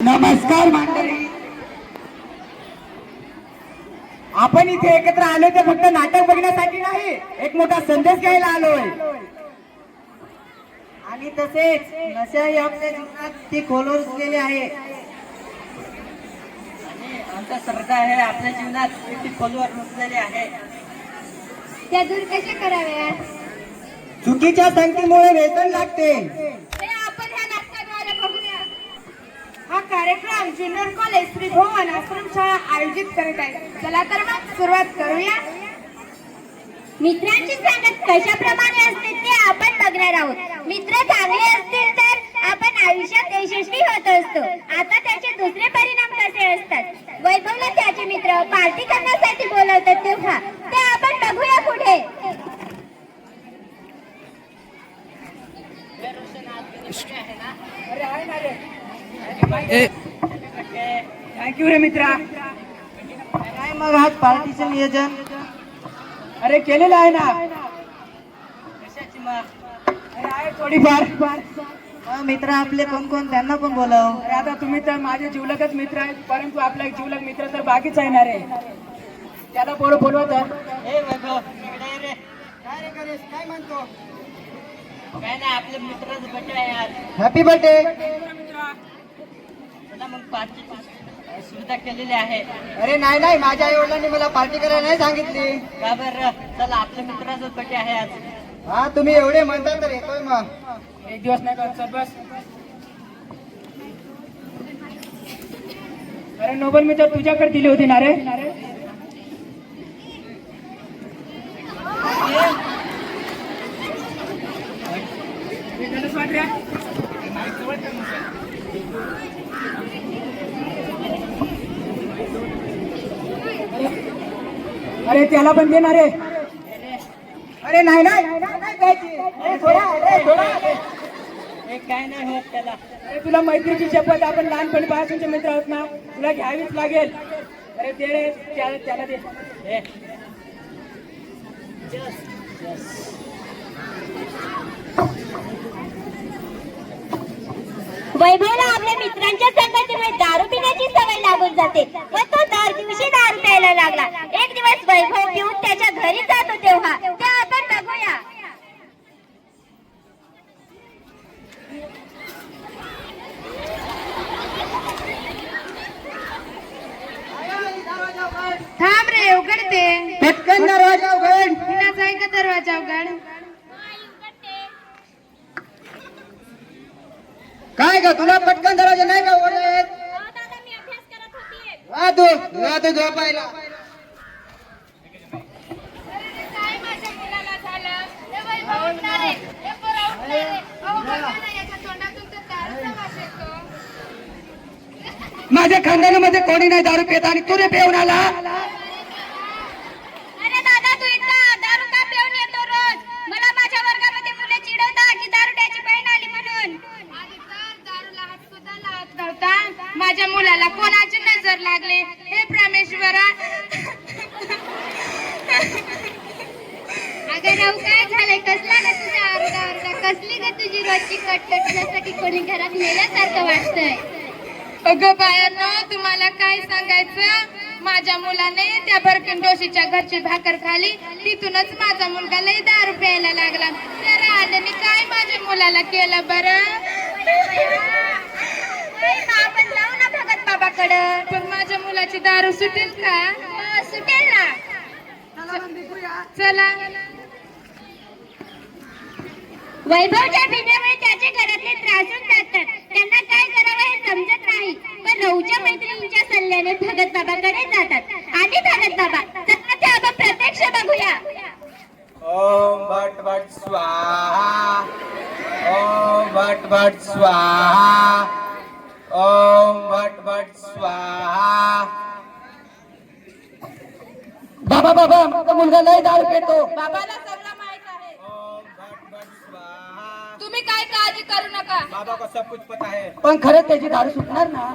नमस्कार मंडळी. आपण इथे एकत्र आलो ते फक्त नाटक बघण्यासाठी नाही एक मोठा संदेश घ्यायला आलोय. आणि तसेच नशाही आपल्या जीवनात ती खोलवर गेली आहे. आणि आमचा श्रद्धा आहे आपल्या जीवनात ती खोलवर रुजलेली आहे. त्या दूर कशा कराव्या चुकीच्या संगतीमुळे व्यसन लागते ते आपण ह्या नाटकाद्वारे बघूया हा कार्यक्रम ज्युनियर कॉलेज श्री भुवन आश्रमशाळा आयोजित करत आहे. चला तर मग सुरुवात करूया. मित्रांची संगत कशाप्रमाणे असते ते आपण बघणार आहोत. मित्र चांगले असतील तर आपण आयुष्यात यशस्वी होत असतो. आता त्याचे दुसरे परिणाम कसे असतात? वैभवला त्याचे मित्र पार्टी करण्यासाठी बोलवतात तेव्हा ते आपण बघूया पुढे थँक्यू रे मित्रा. काय मग आज पार्टीचं नियोजन? अरे केलेलं आहे ना. कशाची मग? अरे आहे थोडीफार. मित्र आपले कोण कोण? त्यांना पण बोलव. अरे आता तुम्ही तर माझे जीवलगच मित्र आहेत परंतु आपला एक जीवलग मित्र तर बाकीच येणार आहे त्याला बोल हे ये रे? काय रे करेस? काय म्हणतो? काय नाही आपले आज हॅपी बर्थडे मग पार्टीची सुविधा केलेली आहे. अरे नाही नाही माझ्या आई वडिलांनी मला पार्टी करायला नाही सांगितली. का बरं? चला आपल्या मित्राचं बर्थडे आहे आज. हा तुम्ही एवढे म्हणता तर येतोय मग. एक दिवस नाही करत सर बस. अरे नोबल मी तर तुझ्याकडे दिली होती ना रे? अरे त्याला पण देणार रे. अरे नाही नाही. हे काय होत त्याला. अरे तुला मैत्रीची शपथ आपण लहानपणीपासूनचे मित्र आहोत ना तुला घ्यावीच लागेल. अरे दे रे त्याला त्याला दे. वैभवला आपल्या मित्रांच्या संगतीमुळे दारू पिण्याची सवय लागून जाते. व तो दर दिवशी दारू प्यायला लागला. दिवस वैभव पिऊन त्याच्या घरी जातो तेव्हा. ते आपण बघूया थांब रे उघडते. पटकन दरवाजा उघड. कुणाचा आहे का दरवाजा उघड? काय का तुला पटकन दरवाजा नाही का उघडत वा तू. वा तू झोपायला माझ्या खानदानामध्ये कोणी नाही दारू पित आणि तू रे आला अरे दादा तू इथं दारू का पिऊन येतो रोज मला माझ्या वर्गामध्ये मुले चिडवतात की दारुड्याची बहीण आली म्हणून दारूला हात सुद्धा लावत नव्हता माझ्या मुलाला कोणाची नजर लागले हे प्रमेश्वरा राहू काय झालंय? कसला ग तुझा आरडा आरडा? कसली ग तुझी रोजची कटकट तुझ्यासाठी कोणी घरात नेल्यासारखं वाटतंय? अगं बायांनो तुम्हाला काय सांगायचं? माझ्या मुलाने त्या बरकंडोशीच्या घरची भाकर खाली तिथूनच माझा मुलगा लय दारू प्यायला लागला. त्या राहण्याने काय माझ्या मुलाला केलं बरं? आपण लावू ना भगत बाबाकडं. पण माझ्या मुलाची दारू सुटेल का? सुटेल ना. चला. वैभवच्या पिण्यामुळे त्याचे घरातले त्रासून जातात. त्यांना काय करावं हे समजत नाही. पण नऊच्या मैत्रिणींच्या सल्ल्याने भगत बाबाकडे जातात. आणि भगत बाबा चला ते आपण प्रत्यक्ष बघूया. ओम भट भट स्वाहा. ओम भट भट स्वाहा. ओम भट भट स्वाहा. बाबा बाबा मुलगा लय दारू पितो. बाबाला करू नका. बाबा को सब कुछ पता है पण खरंच त्याची दारू सुटणार ना?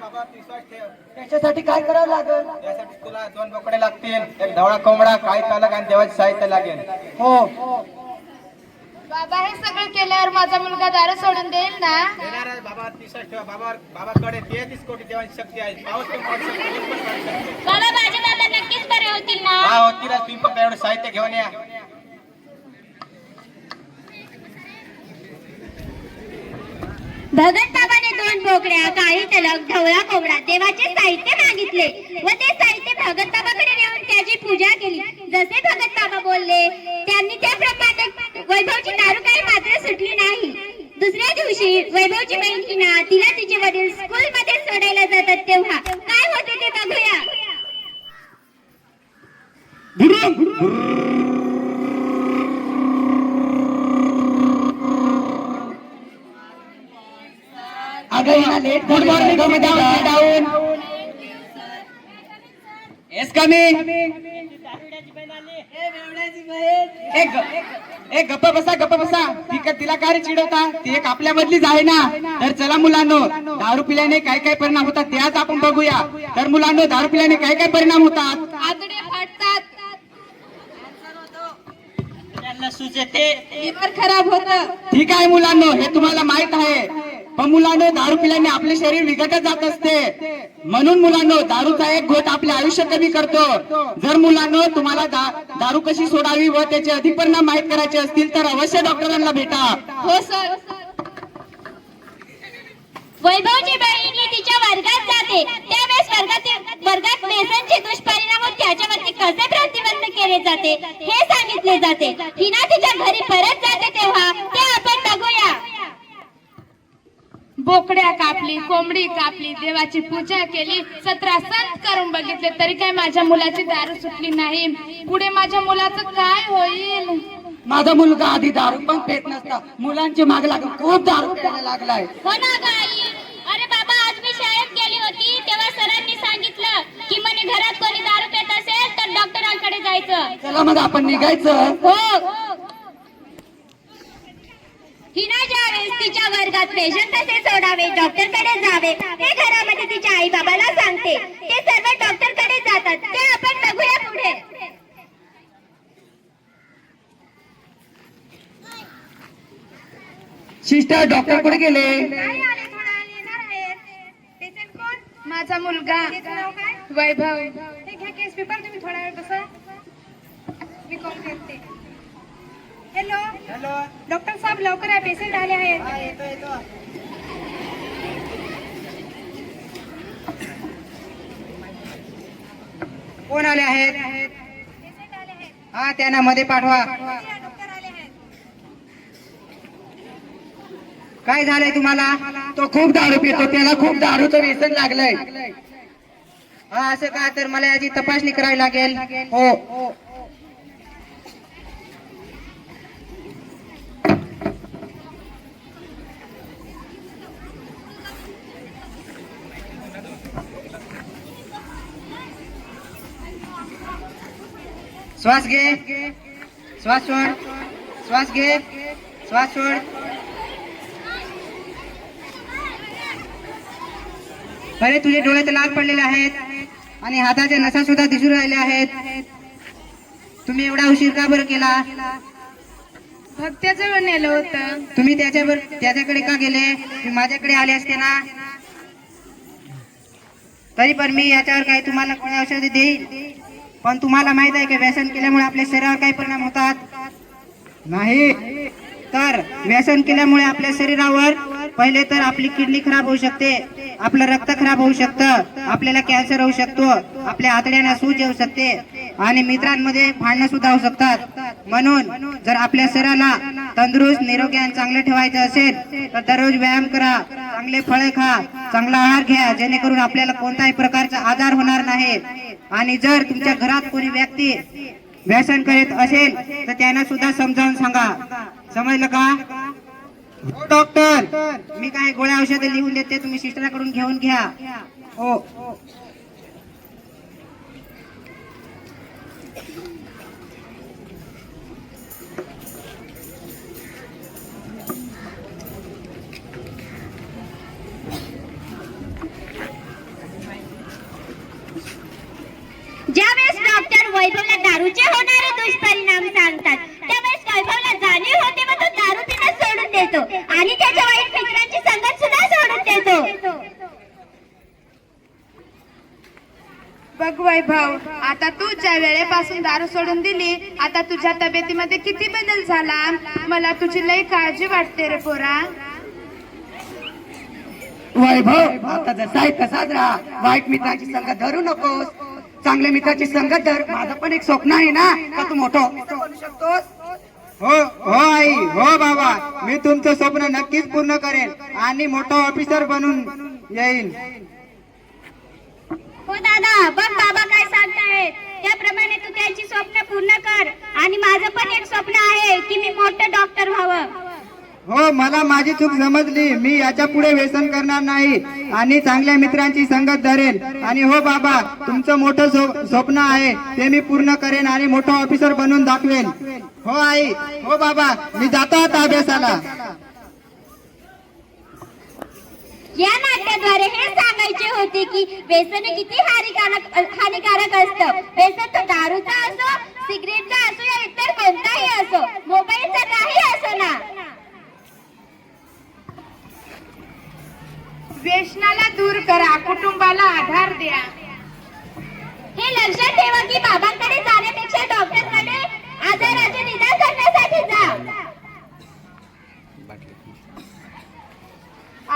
बाबा विश्वास ठेव. त्याच्यासाठी काय करावं लागेल? त्यासाठी तुला दोन बोकडे लागतील एक धवळा कोंबडा काही तालक आणि देवाची साहित्य लागेल. हो. बाबा हे सगळं केल्यावर माझा मुलगा दारू सोडून देईल ना? देणार आहे बाबा विश्वास ठेवा. बाबा बाबाकडे तेहतीस कोटी देवाची शक्ती आहे. पाऊस पण पाडू शकतो, ऊन पण पाडू शकतो. बाबा माझे बाबा नक्कीच बरे होतील ना? हा होती ना तुम्ही फक्त एवढं साहित्य घेऊन या. भगत बाबाने दोन बोकड्या काळी तलक ढवळा कोंबडा देवाचे साहित्य मागितले व ते साहित्य भगत बाबाकडे नेऊन त्याची पूजा केली. जसे भगत बाबा बोलले त्यांनी त्याप्रमाणे वैभवची दारू काही मात्र सुटली नाही. दुसऱ्या दिवशी वैभवची बहीण हिना तिला तिचे वडील स्कूल मध्ये सोडायला जातात तेव्हा काय होते ते बघूया अगं Heena late good morning down yes coming एक गप्पा बसा गप्पा बसा. ती का तिला काय चिडवता? ती एक आपल्या मधलीच आहे ना. तर चला मुलांनो दारू पिल्याने काय काय परिणाम होतात ते आज आपण बघूया. तर मुलांनो दारू पिल्याने काय काय परिणाम होतात? आतडे फाटतात त्यांना खराब होतं. ठीक आहे मुलांनो हे तुम्हाला माहीत आहे. पण मुलांनो दारू पिल्याने आपले शरीर विघटत जात असते. म्हणून मुलांनो दारूचा एक घोट आपले आयुष्य कमी करतो. जर मुलांनो तुम्हाला दा- दारू कशी सोडावी व त्याचे अधिक परिणाम माहीत करायचे असतील तर अवश्य डॉक्टरांना भेटा. हो सर. वैभवची बहीण तिच्या वर्गात जाते. त्यावेळेस वर्गातील वर्गात व्यसनचे दुष्परिणाम व त्याच्यावरती कसे प्रतिबंध केले जाते हे सांगितले जाते. हिना तिच्या घरी परत जाते तेव्हा ते आपण बघूया. बोकड्या कापली कोंबडी कापली देवाची पूजा केली सतरा संत करून बघितले तरी काय माझ्या मुलाची दारू सुटली नाही. पुढे माझ्या मुलाचं काय होईल? माझा मुलगा आधी दारू पण पेत नसता. मुलांचे माग लागून खूप दारू प्यायला लागलाय. हो ना गाई अरे बाबा आज मी शाळेत गेली होती. तेव्हा सरांनी सांगितलं की म्हणे घरात कोणी दारू पेत असेल तर डॉक्टरांकडे जायचं. चला मग आपण निघायचं. हो. हिना तिच्या वर्गात पेशंट कसे सोडावे? डॉक्टरकडे जावे. हे घरामध्ये तिच्या आई बाबाला सांगते. ते सर्व डॉक्टरकडे जातात. ते आपण बघूया पुढे. सिस्टर डॉक्टर कुठे गेले? माझा मुलगा. वैभव घ्या केस पेपर तुम्ही थोडा वेळ बसा. मी कॉल करते. हॅलो हॅलो डॉक्टर साहेब लवकर या पेशंट आले आहेत. कोण आले आहेत? हा त्यांना मध्ये पाठवा. काय झालंय तुम्हाला? तो खूप दारू पितो त्याला खूप दारूचं व्यसन लागलंय. हा असं का तर मला याची तपासणी करावी लागेल? हो. श्वास घे. श्वास सोड. श्वास घे. श्वास सोड. अरे तुझे डोळे तर लाल पडलेले आहेत आणि हाताच्या नसा सुद्धा दिसून राहिल्या आहेत. तुम्ही एवढा उशीर का बरं केला? भक्त्याजवळ नेलं होतं. तुम्ही त्याच्यावर त्याच्याकडे का गेले? तुम्ही माझ्याकडे आले असते ना? तरी पण मी याच्यावर काही तुम्हाला कोणी औषध देईल पण तुम्हाला माहीत आहे की व्यसन केल्यामुळे आपल्या शरीरावर काही परिणाम होतात? नाही. तर व्यसन केल्यामुळे आपल्या शरीरावर पहिले तर आपली किडनी खराब होऊ शकते आपलं रक्त खराब होऊ शकतं आपल्याला कॅन्सर होऊ शकतो आपल्या आतड्यांना सूज येऊ शकते आणि मित्रांमध्ये भांडणं सुद्धा होऊ शकतात. म्हणून जर आपल्या शरीराला तंदुरुस्त निरोगी आणि चांगलं ठेवायचं असेल तर दररोज व्यायाम करा चांगले फळे खा चांगला आहार घ्या जेणेकरून आपल्याला कोणताही प्रकारचा आजार होणार नाही. आणि जर तुमच्या घरात कोणी व्यक्ती व्यसन करीत असेल तर त्यांना सुद्धा समजावून सांगा. समजलं का? डॉक्टर मी काय गोळ्या औषधे लिहून देते तुम्ही सिस्टराकडून घेऊन घ्या. हो. दारूचे होणारे दुष्परिणाम सांगतात. त्यावेळेस वैभवला जाणीव होते व तो दारू देतो. आणि त्याच्या वाईट मित्रांची संगत सुद्धा सोडून देतो. बघ वैभव आता तू ज्या वेळेपासून दारू सोडून दिली आता तुझ्या तब्येतीमध्ये किती बदल झाला? मला तुझी लई काळजी वाटते रे पोरा. वैभव आता जसा आहे तसाच राहा वाईट मित्राची संगत धरू नकोस. चांगल्या मित्राची संगत धर. माझं पण एक स्वप्न आहे ना. का तू मोठं? officer बनू शकतोस? हो हो आई. हो बाबा. मी तुमचं स्वप्न नक्कीच पूर्ण करेन आणि मोठा ऑफिसर बनून येईन. हो दादा. बघ बाबा काय सांगतायत. त्याप्रमाणे तू त्यांची स्वप्न पूर्ण कर. आणि माझं पण एक स्वप्न आहे की मी मोठं डॉक्टर व्हावं. हो मला माझी चूक समजली. मी याच्यापुढे व्यसन करणार नाही आणि चांगल्या मित्रांची संगत धरेन. आणि हो बाबा तुमचं मोठं स्वप्न आहे. ते मी पूर्ण करेन आणि मोठं ऑफिसर बनवून दाखवेन. हो आई. हो बाबा. मी जातो आता अभ्यासाला. या नाट्याद्वारे हे सांगायचे होते की व्यसन किती हानिकारक हानिकारक असतं. व्यसन तो दारूचा असो सिगरेटचा असो या इतर कोणताही असो. व्यसनाला दूर करा कुटुंबाला आधार द्या. हे लक्षात ठेवा की बाबांकडे जाण्यापेक्षा डॉक्टर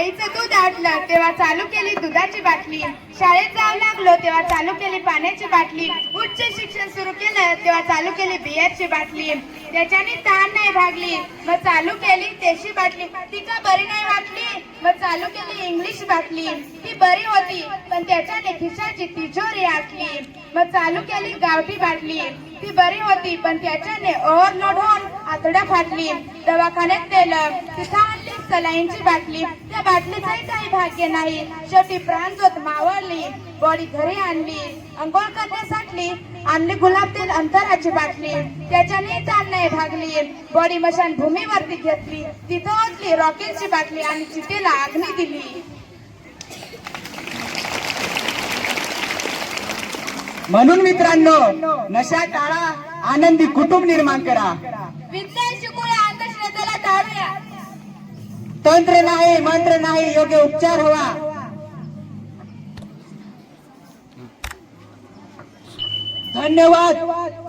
आईचं दूध आटलं तेव्हा चालू केली दुधाची बाटली. शाळेत जाऊ लागलो तेव्हा चालू केली पाण्याची बाटली. उच्च शिक्षण सुरू केलं तेव्हा चालू केली बियरची बाटली. त्याच्याने ताण नाही भागली. मग चालू केली तेशी बाटली. ती का बरी नाही वाटली? मग चालू केली इंग्लिश बाटली. ती बरी होती पण त्याच्याने खिशाची तिजोरी आटली मग चालू केली गावठी बाटली ती बरी होती पण त्याच्याने ओव्हरलोड होऊन आतड्या फाटली. दवाखान्यात नेलं. तिथं आणली सलाईनची बाटली. त्या बाटलीचाही काही भाग्य नाही. शेवटी प्राणजोत मावळली. बॉडी घरी आणली. अंघोळ करण्यासाठी आणली गुलाब तेल अंतराची बाटली. त्याच्याने ताण नाही भागली. बॉडी मशान भूमीवरती घेतली. तिथं ओतली रॉकेलची बाटली आणि चितेला अग्नी दिली. म्हणून मित्रांनो नशा टाळा आनंदी कुटुंब निर्माण करा. विज्ञान शिकूया अंधश्रद्धेला टाळूया. तंत्र नाही मंत्र नाही योग्य उपचार हवा. धन्यवाद.